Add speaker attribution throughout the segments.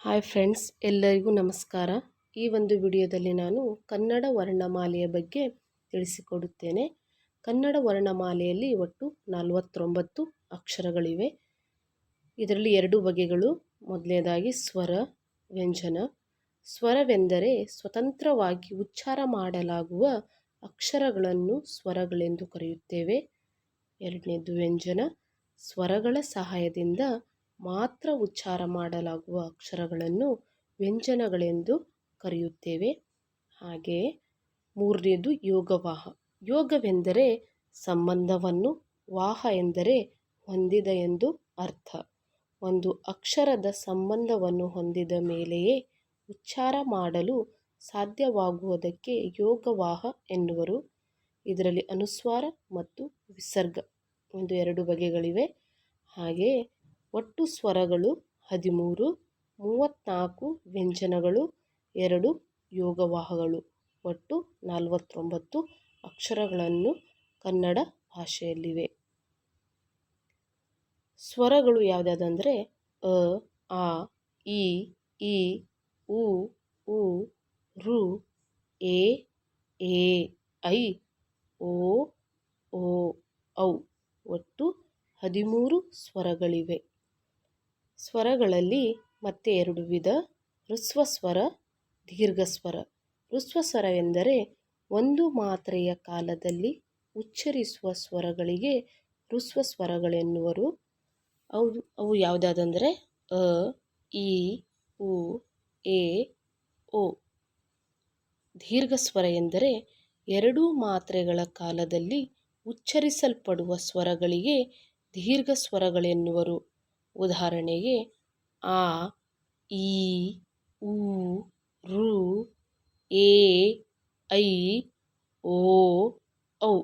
Speaker 1: Hi friends, ಎಲ್ಲರಿಗೂ ನಮಸ್ಕಾರ. ಈ ಒಂದು ವಿಡಿಯೋದಲ್ಲಿ ನಾನು ಕನ್ನಡ ವರ್ಣಮಾಲೆಯ ಬಗ್ಗೆ ತಿಳಿಸಿಕೊಡುತ್ತೇನೆ. ಕನ್ನಡ ವರ್ಣಮಾಲೆಯಲ್ಲಿ ಒಟ್ಟು ನಲವತ್ತೊಂಬತ್ತು ಅಕ್ಷರಗಳಿವೆ. ಇದರಲ್ಲಿ ಎರಡು ಬಗೆಗಳು. ಮೊದಲನೇದಾಗಿ ಸ್ವರ, ವ್ಯಂಜನ. ಸ್ವರವೆಂದರೆ ಸ್ವತಂತ್ರವಾಗಿ ಉಚ್ಚಾರ ಮಾಡಲಾಗುವ ಅಕ್ಷರಗಳನ್ನು ಸ್ವರಗಳೆಂದು ಕರೆಯುತ್ತೇವೆ. ಎರಡನೇದು ವ್ಯಂಜನ. ಸ್ವರಗಳ ಸಹಾಯದಿಂದ ಮಾತ್ರ ಉಚ್ಚಾರ ಮಾಡಲಾಗುವ ಅಕ್ಷರಗಳನ್ನು ವ್ಯಂಜನಗಳೆಂದು ಕರೆಯುತ್ತೇವೆ. ಹಾಗೆಯೇ ಮೂರನೇದು ಯೋಗವಾಹ. ಯೋಗವೆಂದರೆ ಸಂಬಂಧವನ್ನು, ವಾಹ ಎಂದರೆ ಹೊಂದಿದ ಎಂದು ಅರ್ಥ. ಒಂದು ಅಕ್ಷರದ ಸಂಬಂಧವನ್ನು ಹೊಂದಿದ ಮೇಲೆಯೇ ಉಚ್ಚಾರ ಮಾಡಲು ಸಾಧ್ಯವಾಗುವುದಕ್ಕೆ ಯೋಗವಾಹ ಎನ್ನುವರು. ಇದರಲ್ಲಿ ಅನುಸ್ವಾರ ಮತ್ತು ವಿಸರ್ಗ, ಒಂದು ಎರಡು ಬಗೆಗಳಿವೆ. ಹಾಗೆಯೇ ಒಟ್ಟು ಸ್ವರಗಳು ಹದಿಮೂರು, ಮೂವತ್ತ್ನಾಲ್ಕು ವ್ಯಂಜನಗಳು, ಎರಡು ಯೋಗವಾಹಗಳು, ಒಟ್ಟು ನಲವತ್ತೊಂಬತ್ತು ಅಕ್ಷರಗಳನ್ನು ಕನ್ನಡ ಭಾಷೆಯಲ್ಲಿವೆ. ಸ್ವರಗಳು ಯಾವುದ್ಯಾವುದಂದರೆ ಅ, ಆ, ಇ ಈ ಉ ಉ, ರು, ಎ ಏ ಐ, ಓ ಓ, ಔ, ಒಟ್ಟು ಹದಿಮೂರು ಸ್ವರಗಳಿವೆ. ಸ್ವರಗಳಲ್ಲಿ ಮತ್ತೆ ಎರಡು ವಿಧ. ಹೃಸ್ವಸ್ವರ ಸ್ವರ ದೀರ್ಘ ಸ್ವರ ಸ್ವರವೆಂದರೆ ಒಂದು ಮಾತ್ರೆಯ ಕಾಲದಲ್ಲಿ ಉಚ್ಚರಿಸುವ ಸ್ವರಗಳಿಗೆ ಹೃಸ್ವಸ್ವರಗಳೆನ್ನುವರು ಅವು ಅವು ಯಾವುದ್ಯಾವುದಂದರೆ ಅ, ಇ, ಉ, ಎ ಓ ದೀರ್ಘ ಸ್ವರ ಎಂದರೆ ಎರಡು ಮಾತ್ರೆಗಳ ಕಾಲದಲ್ಲಿ ಉಚ್ಚರಿಸಲ್ಪಡುವ ಸ್ವರಗಳಿಗೆ ದೀರ್ಘ ಸ್ವರಗಳೆನ್ನುವರು ಉದಾಹರಣೆಗೆ ಆ ಇ ಉ, ರು, ಎ, ಐ, ಓ, ಔ.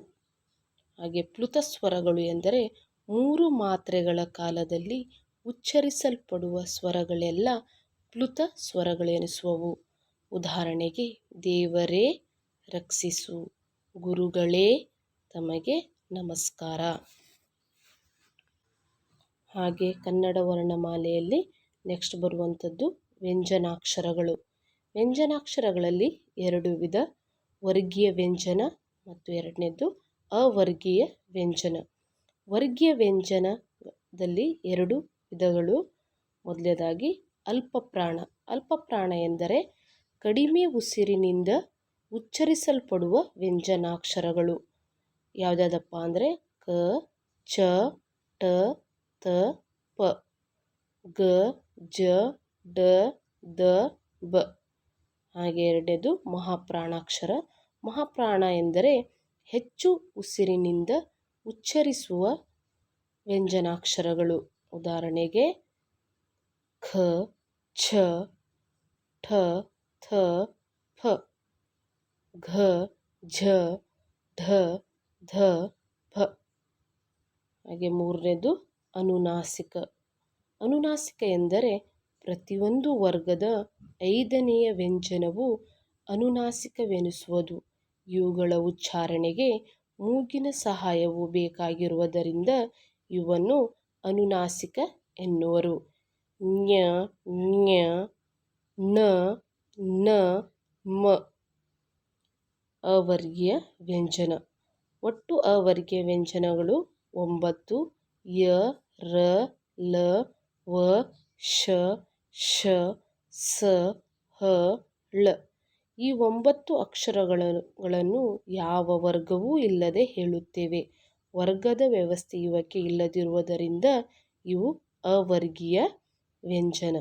Speaker 1: ಹಾಗೆ ಪ್ಲುತ ಸ್ವರಗಳು ಎಂದರೆ ಮೂರು ಮಾತ್ರೆಗಳ ಕಾಲದಲ್ಲಿ ಉಚ್ಚರಿಸಲ್ಪಡುವ ಸ್ವರಗಳೆಲ್ಲ ಪ್ಲುತ ಸ್ವರಗಳೆನಿಸುವವು. ಉದಾಹರಣೆಗೆ, ದೇವರೇ, ರಕ್ಷಿಸು, ಗುರುಗಳೇ, ತಮಗೆ ನಮಸ್ಕಾರ. ಹಾಗೆ ಕನ್ನಡ ವರ್ಣಮಾಲೆಯಲ್ಲಿ ನೆಕ್ಸ್ಟ್ ಬರುವಂಥದ್ದು ವ್ಯಂಜನಾಕ್ಷರಗಳು. ವ್ಯಂಜನಾಕ್ಷರಗಳಲ್ಲಿ ಎರಡು ವಿಧ, ವರ್ಗೀಯ ವ್ಯಂಜನ ಮತ್ತು ಎರಡನೇದು ಅವರ್ಗೀಯ ವ್ಯಂಜನ. ವರ್ಗೀಯ ವ್ಯಂಜನದಲ್ಲಿ ಎರಡು ವಿಧಗಳು. ಮೊದಲನೇದಾಗಿ ಅಲ್ಪಪ್ರಾಣ. ಅಲ್ಪಪ್ರಾಣ ಎಂದರೆ ಕಡಿಮೆ ಉಸಿರಿನಿಂದ ಉಚ್ಚರಿಸಲ್ಪಡುವ ವ್ಯಂಜನಾಕ್ಷರಗಳು. ಯಾವುದಾದಪ್ಪ ಅಂದರೆ ಕ, ಚ, ಟ ತ, ಪ, ಗ, ಜ, ಡ, ದ, ಬ. ಹಾಗೆ ಎರಡನೇದು ಮಹಾಪ್ರಾಣಾಕ್ಷರ. ಮಹಾಪ್ರಾಣ ಎಂದರೆ ಹೆಚ್ಚು ಉಸಿರಿನಿಂದ ಉಚ್ಚರಿಸುವ ವ್ಯಂಜನಾಕ್ಷರಗಳು. ಉದಾಹರಣೆಗೆ ಖ, ಛ, ಠ, ಥ, ಫ. ಘ, ಝ, ಢ, ಧ, ಫ. ಹಾಗೆ ಮೂರನೇದು ಅನುನಾಸಿಕ. ಅನುನಾಸಿಕ ಎಂದರೆ ಪ್ರತಿಯೊಂದು ವರ್ಗದ ಐದನೆಯ ವ್ಯಂಜನವು ಅನುನಾಸಿಕವೆನಿಸುವುದು. ಇವುಗಳ ಉಚ್ಚಾರಣೆಗೆ ಮೂಗಿನ ಸಹಾಯವು ಬೇಕಾಗಿರುವುದರಿಂದ ಇವನ್ನು ಅನುನಾಸಿಕ ಎನ್ನುವರು. ಞ ಞ ನ ನ, ಮ ಅವರ್ಗೀಯ ವ್ಯಂಜನ. ಒಟ್ಟು ಅವರ್ಗೀಯ ವ್ಯಂಜನಗಳು ಒಂಬತ್ತು, ಯ ರ, ಲ, ವ, ಶ ಶ, ಸ, ಹ, ಳ. ಈ ಒಂಬತ್ತು ಅಕ್ಷರಗಳನ್ನು ಯಾವ ವರ್ಗವೂ ಇಲ್ಲದೆ ಹೇಳುತ್ತೇವೆ. ವರ್ಗದ ವ್ಯವಸ್ಥೆ ಇವಕ್ಕೆ ಇಲ್ಲದಿರುವುದರಿಂದ ಇವು ಅವರ್ಗೀಯ ವ್ಯಂಜನ.